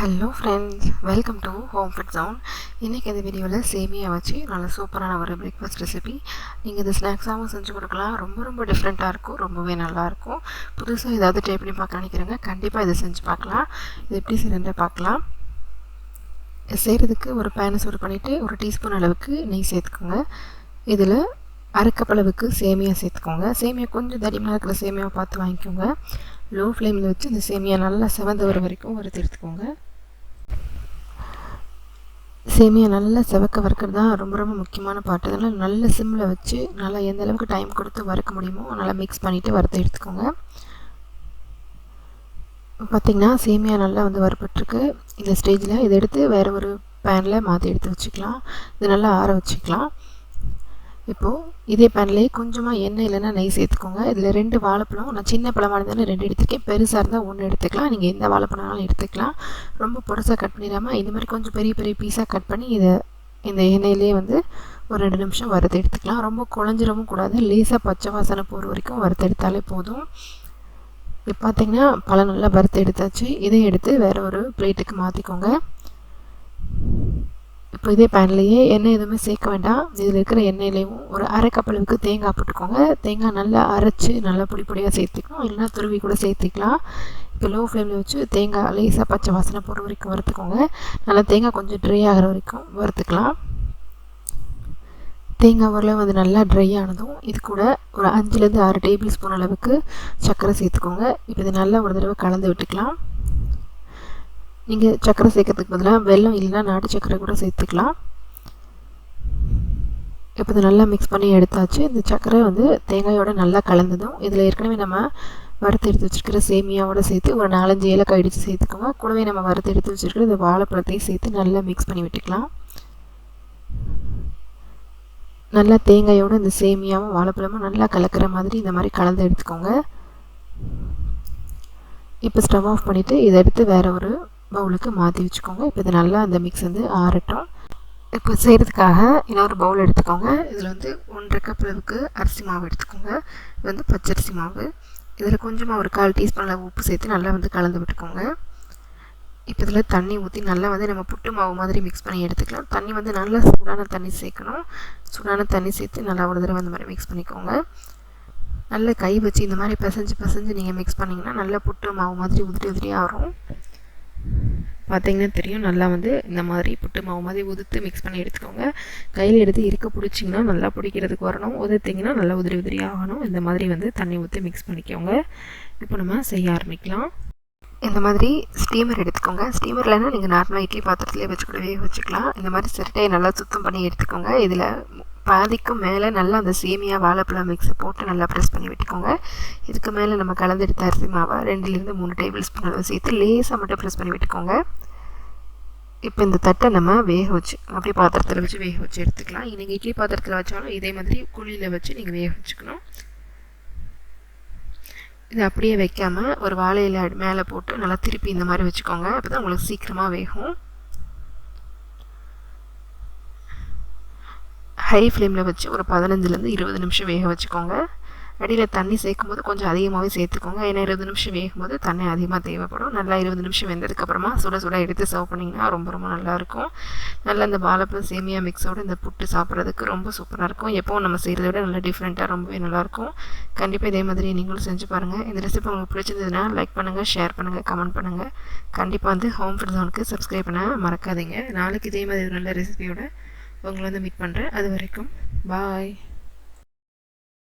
Hello friends welcome to home food zone இன்றைக்கி இந்த வீடியோவில் சேமியாக வச்சு நல்ல சூப்பரான ஒரு பிரேக்ஃபாஸ்ட் ரெசிபி நீங்கள் இது ஸ்நாக்ஸாகவும் செஞ்சு கொடுக்கலாம். ரொம்ப ரொம்ப டிஃப்ரெண்ட்டாக இருக்கும். ரொம்பவே நல்லாயிருக்கும் புதுசாக ஏதாவது ட்ரை பண்ணி பார்க்க நினைக்கிறேங்க கண்டிப்பாக இதை செஞ்சு பார்க்கலாம். இது எப்படி செய்யணுன்ற பார்க்கலாம். செய்கிறதுக்கு ஒரு பேனை சூடு பண்ணிவிட்டு ஒரு டீஸ்பூன் அளவுக்கு நெய் சேர்த்துக்கோங்க. இதில் அரைக்கப்பளவுக்கு சேமியா சேர்த்துக்கோங்க. சேமியா கொஞ்சம் தடிமனாக இருக்கிற சேமியாவை பார்த்து வாங்கிக்கோங்க. லோ ஃப்ளேமில் வச்சு இந்த சேமியா நல்லா செவந்து வர வரைக்கும் வறுத்து எடுத்துக்கோங்க. சேமியா நல்லா செவக்க வறுக்கிறது தான் ரொம்ப ரொம்ப முக்கியமான பாட்டு அதனால் நல்ல சிம்மில் வச்சு நல்லா எந்த அளவுக்கு டைம் கொடுத்து வறுக்க முடியுமோ நல்லா மிக்ஸ் பண்ணிவிட்டு வறுத்து எடுத்துக்கோங்க. பார்த்திங்கன்னா சேமியா நல்லா வந்து வறுப்பட்டுருக்கு இந்த ஸ்டேஜில் இதை எடுத்து வேறு ஒரு பேனில் மாற்றி எடுத்து வச்சுக்கலாம். இது நல்லா ஆற வச்சுக்கலாம். இப்போது இதே பேன்லேயே கொஞ்சமாக எண்ணெய் இல்லைன்னா நெய் சேர்த்துக்கோங்க. இதில் ரெண்டு வாழைப்பழம் நான் சின்ன பழமாக இருந்தாலும் ரெண்டு எடுத்துக்கேன் பெருசாக இருந்தால் ஒன்று எடுத்துக்கலாம். நீங்கள் எந்த வாழைப்பழம்னாலும் எடுத்துக்கலாம். ரொம்ப பொருசாக கட் பண்ணிடாமல் இந்த மாதிரி கொஞ்சம் பெரிய பெரிய பீஸாக கட் பண்ணி இதை இந்த எண்ணெயிலே வந்து ஒரு ரெண்டு நிமிஷம் வறுத்து எடுத்துக்கலாம். ரொம்ப குழஞ்சிடவும் கூடாது. லேசாக பச்சை வாசனை போகிற வரைக்கும் வறுத்து எடுத்தாலே போதும். இப்போ பார்த்திங்கன்னா பழம் நல்லா வறுத்து எடுத்தாச்சு. இதை எடுத்து வேறு ஒரு பிளேட்டுக்கு மாற்றிக்கோங்க இப்போ இதே பேன்லேயே எண்ணெய் எதுவுமே சேர்க்க வேண்டாம். இதில் இருக்கிற எண்ணெயிலையும் ஒரு அரை கப்பளவுக்கு தேங்காய் போட்டுக்கோங்க. தேங்காய் நல்லா அரைச்சி நல்லா பொடி பொடியாக சேர்த்துக்கணும் இல்லைனா துருவி கூட சேர்த்துக்கலாம். இப்போ லோ ஃப்ளேமில் வச்சு தேங்காய் லேசாக பச்சை வாசனை போகிற வரைக்கும் வறுத்துக்கோங்க. நல்லா தேங்காய் கொஞ்சம் ட்ரை ஆகிற வரைக்கும் வறுத்துக்கலாம். தேங்காய் உரலாம் வந்து நல்லா ட்ரை ஆனதும் இது கூட ஒரு அஞ்சுலேருந்து ஆறு டேபிள் ஸ்பூன் அளவுக்கு சர்க்கரை சேர்த்துக்கோங்க. இப்போ இது நல்லா ஒரு தடவை கலந்து விட்டுக்கலாம். நீங்கள் சர்க்கரை சேர்க்கறதுக்கு பதிலாக வெல்லம் இல்லைன்னா நாட்டு சர்க்கரை கூட சேர்த்துக்கலாம். இப்போ இது நல்லா மிக்ஸ் பண்ணி எடுத்தாச்சு. இந்த சர்க்கரை வந்து தேங்காயோட நல்லா கலந்ததும் இதில் ஏற்கனவே நம்ம வறுத்து எடுத்து வச்சுருக்கிற சேமியாவோட சேர்த்து ஒரு நாலஞ்சு ஏலக்காய் அடித்து சேர்த்துக்கோங்க கூடவே நம்ம வறுத்து எடுத்து வச்சுருக்கிற இந்த வாழைப்பழத்தையும் சேர்த்து நல்லா மிக்ஸ் பண்ணி விட்டுக்கலாம். நல்லா தேங்காயோட இந்த சேமியாவும் வாழைப்பழமும் நல்லா கலக்கிற மாதிரி இந்த மாதிரி கலந்து எடுத்துக்கோங்க. இப்போ ஸ்டவ் ஆஃப் பண்ணிவிட்டு இதை எடுத்து வேறு ஒரு பவுலுக்கு மாற்றி வச்சுக்கோங்க. இப்போ இது நல்லா அந்த மிக்ஸ் வந்து ஆறட்டும். இப்போ செய்கிறதுக்காக இன்னொரு பவுல் எடுத்துக்கோங்க. இதில் வந்து ஒன்றரை கப் அளவுக்கு அரிசி மாவு எடுத்துக்கோங்க. இது வந்து பச்சரிசி மாவு. இதில் கொஞ்சமாக ஒரு கால் டீஸ்பூன் அளவு உப்பு சேர்த்து நல்லா வந்து கலந்து விட்டுக்கோங்க. இப்போ இதில் தண்ணி ஊற்றி நல்லா வந்து நம்ம புட்டு மாவு மாதிரி மிக்ஸ் பண்ணி எடுத்துக்கலாம். தண்ணி வந்து நல்லா சூடான தண்ணி சேர்க்கணும். சூடான தண்ணி சேர்த்து நல்லா ஒரு தடவை அந்த மாதிரி மிக்ஸ் பண்ணிக்கோங்க. நல்ல கை வச்சு இந்த மாதிரி பிசைஞ்சு பிசைஞ்சு நீங்கள் மிக்ஸ் பண்ணிங்கன்னா நல்லா புட்டு மாவு மாதிரி உதிரி உதிரியாக வரும். பார்த்தீங்கன்னா தெரியும். நல்லா வந்து இந்த மாதிரி புட்டு மாவு மாதிரி உதுத்து மிக்ஸ் பண்ணி எடுத்துக்கோங்க. கையில் எடுத்து இருக்க பிடிச்சிங்கன்னா நல்லா பிடிக்கிறதுக்கு வரணும். உதுத்திங்கன்னா நல்லா உதிரி உதிரி ஆகணும். இந்த மாதிரி வந்து தண்ணி ஊற்றி மிக்ஸ் பண்ணிக்கோங்க. இப்போ நம்ம செய்ய ஆரம்பிக்கலாம். இந்த மாதிரி ஸ்டீமர் எடுத்துக்கோங்க. ஸ்டீமர்லன்னா நீங்கள் நார்மலாக இட்லி பாத்திரத்துலேயே வச்சு கூட வேக வச்சுக்கலாம். இந்த மாதிரி சிரட்டையை நல்லா சுத்தம் பண்ணி எடுத்துக்கோங்க. இதில் பாதிக்கும் மேலே நல்லா அந்த சேமியா வாழைப்பழம் மிக்ஸை போட்டு நல்லா ப்ரெஸ் பண்ணி விட்டுக்கோங்க. இதுக்கு மேலே நம்ம கலந்தெடுத்த அரிசி மாவை ரெண்டுலேருந்து மூணு டேபிள் ஸ்பூன் அளவு சேர்த்து லேசாக மட்டும் ப்ரெஸ் பண்ணி விட்டுக்கோங்க. இப்போ இந்த தட்டை நம்ம வேக வச்சு அப்படியே பாத்திரத்தில் வச்சு வேக வச்சு எடுத்துக்கலாம். நீங்கள் இட்லி பாத்திரத்தில் வச்சாலும் இதே மாதிரி குழியில் வச்சு நீங்கள் வேக வச்சுக்கணும். இது அப்படியே வைக்காமல் ஒரு வாழையில மேலே போட்டு நல்லா திருப்பி இந்த மாதிரி வச்சுக்கோங்க. அப்போ தான் உங்களுக்கு சீக்கிரமாக வேகும். ஹை ஃப்ளேமில் வச்சு ஒரு பதினஞ்சுலேருந்து இருபது நிமிஷம் வேக வச்சுக்கோங்க. அடியில் தண்ணி சேர்க்கும் போது கொஞ்சம் அதிகமாகவே சேர்த்துக்கோங்க. ஏன்னா இருபது நிமிஷம் வேகும்போது தண்ணி அதிகமாக தேவைப்படும். நல்லா இருபது நிமிஷம் வெந்ததுக்கப்புறமா சுட சுட எடுத்து சர்வ் பண்ணிங்கன்னா ரொம்ப ரொம்ப நல்லாயிருக்கும் நல்லா இந்த வாழைப்பழம் சேமியா மிக்ஸோடு இந்த புட்டு சாப்பிட்றதுக்கு ரொம்ப சூப்பராக இருக்கும். எப்போவும் நம்ம செய்கிறத விட நல்லா டிஃப்ரெண்ட்டாக ரொம்பவே நல்லாயிருக்கும் கண்டிப்பாக இதே மாதிரி நீங்களும் செஞ்சு பாருங்கள் இந்த ரெசிபி உங்களுக்கு பிடிச்சிருந்ததுன்னா லைக் பண்ணுங்கள் ஷேர் பண்ணுங்கள் கமெண்ட் பண்ணுங்கள் கண்டிப்பாக வந்து ஹோம் ஃபுட் ஜோனுக்கு சப்ஸ்கிரைப் பண்ண மறக்காதீங்க. நாளைக்கு இதே மாதிரி ஒரு நல்ல ரெசிபியோட உங்களை வந்து மீட் பண்ணுறேன் அது வரைக்கும் பாய்